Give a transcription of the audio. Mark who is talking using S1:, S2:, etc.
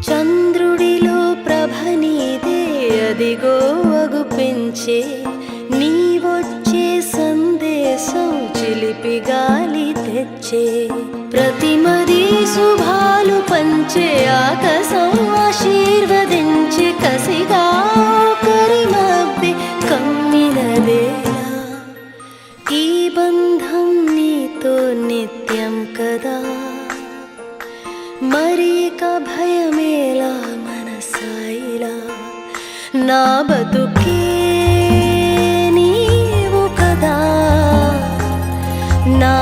S1: చంద్రుడిలో ప్రభ నీదే అదిగో అగుపించే. నీవొచ్చే సందేశం చిలిపి గాలి తెచ్చే. ప్రతిమది శుభాలు పంచే ఆకాశం ఆశీర్వదించి కసిగా కరిమబ్బి కమ్మినదేలా ఈ బంధం నీతో నిత్యం కదా. మరి కభయ నా బతుకే నీవు కదా. నా